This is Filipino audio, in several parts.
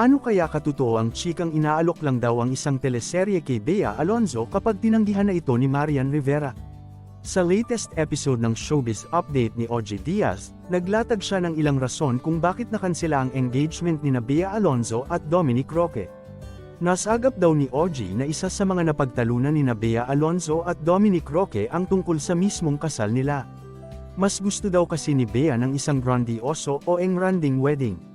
Gaano kaya katotoo ang chikang inaalok lang daw ang isang teleserye kay Bea Alonzo kapag tinanggihan na ito ni Marian Rivera? Sa latest episode ng Showbiz Update ni OG Diaz, naglatag siya ng ilang rason kung bakit nakansela ang engagement ni Bea Alonzo at Dominic Roque. Nasagap daw ni OG na isa sa mga napagtalunan ni Bea Alonzo at Dominic Roque ang tungkol sa mismong kasal nila. Mas gusto daw kasi ni Bea ng isang grandioso o engranding wedding.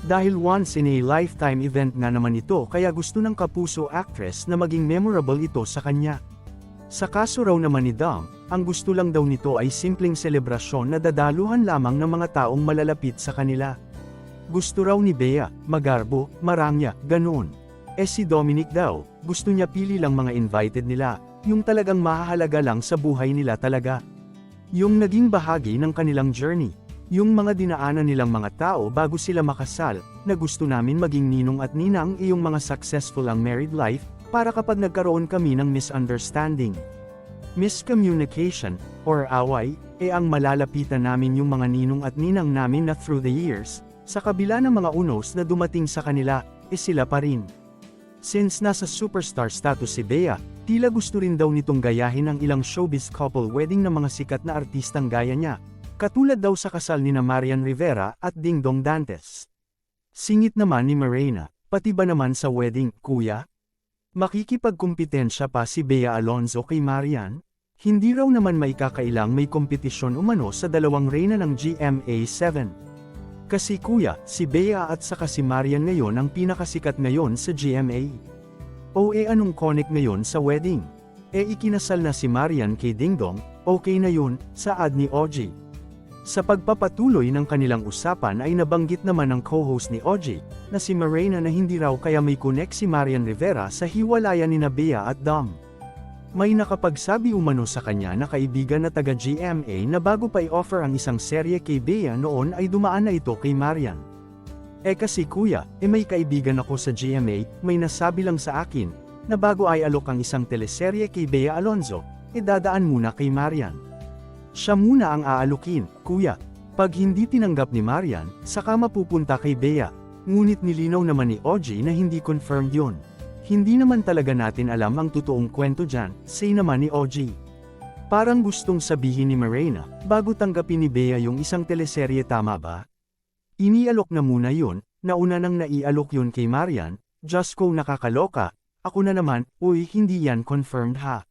Dahil once in a lifetime event nga naman ito kaya gusto ng kapuso actress na maging memorable ito sa kanya. Sa kaso raw naman ni Dom, ang gusto lang daw nito ay simpleng selebrasyon na dadaluhan lamang ng mga taong malalapit sa kanila. Gusto raw ni Bea, magarbo, marangya, ganoon. Eh si Dominic daw, gusto niya pili lang mga invited nila, yung talagang mahahalaga lang sa buhay nila talaga. Yung naging bahagi ng kanilang journey, yung mga dinaanan nilang mga tao bago sila makasal, na gusto namin maging ninong at ninang iyong mga successful ang married life, para kapag nagkaroon kami ng misunderstanding. Miscommunication, or away, e ang malalapitan namin yung mga ninong at ninang namin na through the years, sa kabila ng mga unos na dumating sa kanila, e sila pa rin. Since nasa superstar status si Bea, tila gusto rin daw nitong gayahin ang ilang showbiz couple wedding ng mga sikat na artistang gaya niya, katulad daw sa kasal ni na Marian Rivera at Ding Dong Dantes. Singit naman ni Marina, pati ba naman sa wedding, kuya? Makikipagkumpetensya pa si Bea Alonzo kay Marian? Hindi raw naman may kakailang may kompetisyon umano sa dalawang reyna ng GMA7. Kasi kuya, si Bea at saka si Marian ngayon ang pinakasikat ngayon sa GMA. O e anong connect ngayon sa wedding? E ikinasal na si Marian kay Dingdong, okay na yun, saad ni OG. Sa pagpapatuloy ng kanilang usapan ay nabanggit naman ng co-host ni OG, na si Marina na hindi raw kaya may connect si Marian Rivera sa hiwalayan ni na Bea at Dom. May nakapagsabi umano sa kanya na kaibigan na taga GMA na bago pa i-offer ang isang serye kay Bea noon ay dumaan na ito kay Marian. Eh kasi kuya, eh may kaibigan ako sa GMA, may nasabi lang sa akin, na bago ay alok ang isang teleserye kay Bea Alonzo, eh dadaan muna kay Marian. Siya muna ang aalukin, kuya. Pag hindi tinanggap ni Marian, saka mapupunta kay Bea. Ngunit nilinaw naman ni OG na hindi confirmed yun. Hindi naman talaga natin alam ang totoong kwento dyan, say naman ni OG. Parang gustong sabihin ni Marina, bago tanggapin ni Bea yung isang teleserye tama ba? Inialok na muna yun, nauna nang naialok yun kay Marian, just ko nakakaloka, ako na naman, uy hindi yan confirmed ha.